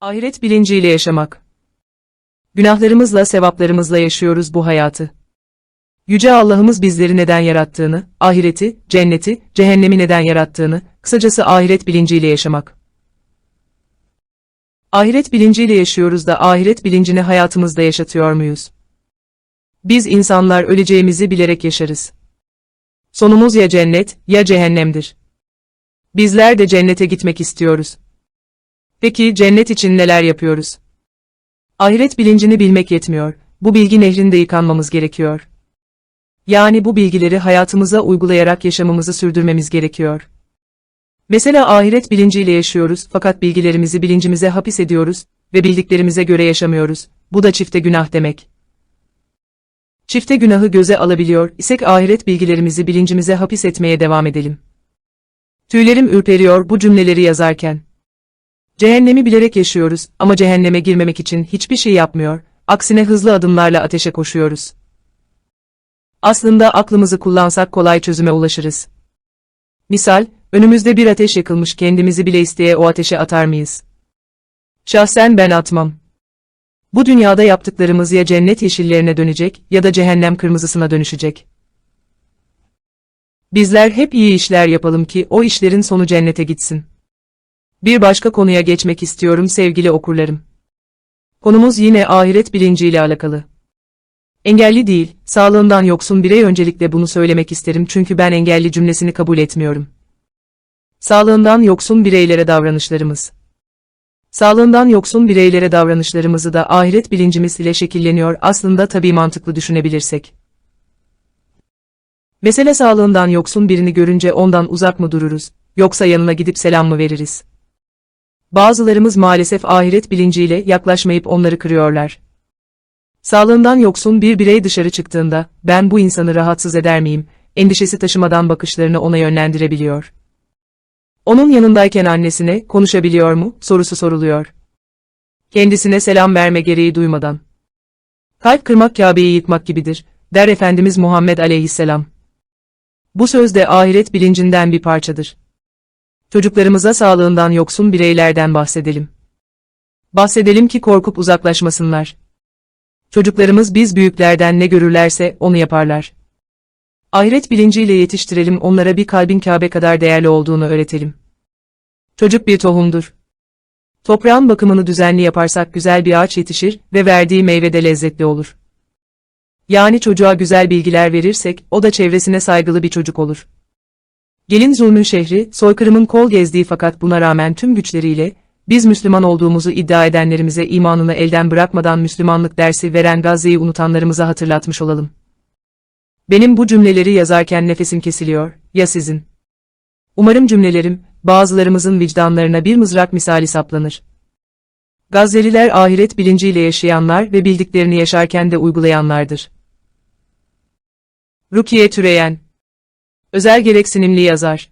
Ahiret bilinciyle yaşamak. Günahlarımızla, sevaplarımızla yaşıyoruz bu hayatı. Yüce Allah'ımız bizleri neden yarattığını, ahireti, cenneti, cehennemi neden yarattığını, kısacası ahiret bilinciyle yaşamak. Ahiret bilinciyle yaşıyoruz da ahiret bilincini hayatımızda yaşatıyor muyuz? Biz insanlar öleceğimizi bilerek yaşarız. Sonumuz ya cennet, ya cehennemdir. Bizler de cennete gitmek istiyoruz. Peki cennet için neler yapıyoruz? Ahiret bilincini bilmek yetmiyor. Bu bilgi nehrinde yıkanmamız gerekiyor. Yani bu bilgileri hayatımıza uygulayarak yaşamımızı sürdürmemiz gerekiyor. Mesela ahiret bilinciyle yaşıyoruz fakat bilgilerimizi bilincimize hapis ediyoruz ve bildiklerimize göre yaşamıyoruz. Bu da çifte günah demek. Çifte günahı göze alabiliyor isek ahiret bilgilerimizi bilincimize hapis etmeye devam edelim. Tüylerim ürperiyor bu cümleleri yazarken. Cehennemi bilerek yaşıyoruz ama cehenneme girmemek için hiçbir şey yapmıyor, aksine hızlı adımlarla ateşe koşuyoruz. Aslında aklımızı kullansak kolay çözüme ulaşırız. Misal, önümüzde bir ateş yakılmış kendimizi bile isteye o ateşe atar mıyız? Şahsen ben atmam. Bu dünyada yaptıklarımız ya cennet yeşillerine dönecek ya da cehennem kırmızısına dönüşecek. Bizler hep iyi işler yapalım ki o işlerin sonu cennete gitsin. Bir başka konuya geçmek istiyorum sevgili okurlarım. Konumuz yine ahiret bilinciyle alakalı. Engelli değil, sağlığından yoksun birey öncelikle bunu söylemek isterim çünkü ben engelli cümlesini kabul etmiyorum. Sağlığından yoksun bireylere davranışlarımız. Sağlığından yoksun bireylere davranışlarımızı da ahiret bilincimiz ile şekilleniyor aslında tabii mantıklı düşünebilirsek. Mesele sağlığından yoksun birini görünce ondan uzak mı dururuz, yoksa yanına gidip selam mı veririz? Bazılarımız maalesef ahiret bilinciyle yaklaşmayıp onları kırıyorlar. Sağlığından yoksun bir birey dışarı çıktığında, ben bu insanı rahatsız eder miyim, endişesi taşımadan bakışlarını ona yönlendirebiliyor. Onun yanındayken annesine, konuşabiliyor mu, sorusu soruluyor. Kendisine selam verme gereği duymadan. Kalp kırmak Kabe'yi yıkmak gibidir, der Efendimiz Muhammed aleyhisselam. Bu söz de ahiret bilincinden bir parçadır. Çocuklarımıza sağlığından yoksun bireylerden bahsedelim. Bahsedelim ki korkup uzaklaşmasınlar. Çocuklarımız biz büyüklerden ne görürlerse onu yaparlar. Ahiret bilinciyle yetiştirelim onlara bir kalbin Kabe kadar değerli olduğunu öğretelim. Çocuk bir tohumdur. Toprağın bakımını düzenli yaparsak güzel bir ağaç yetişir ve verdiği meyve de lezzetli olur. Yani çocuğa güzel bilgiler verirsek o da çevresine saygılı bir çocuk olur. Gelin zulmün şehri, soykırımın kol gezdiği fakat buna rağmen tüm güçleriyle, biz Müslüman olduğumuzu iddia edenlerimize imanını elden bırakmadan Müslümanlık dersi veren Gazze'yi unutanlarımıza hatırlatmış olalım. Benim bu cümleleri yazarken nefesim kesiliyor, ya sizin? Umarım cümlelerim, bazılarımızın vicdanlarına bir mızrak misali saplanır. Gazze'liler ahiret bilinciyle yaşayanlar ve bildiklerini yaşarken de uygulayanlardır. Rukiye Türeyen Özel gereksinimli yazar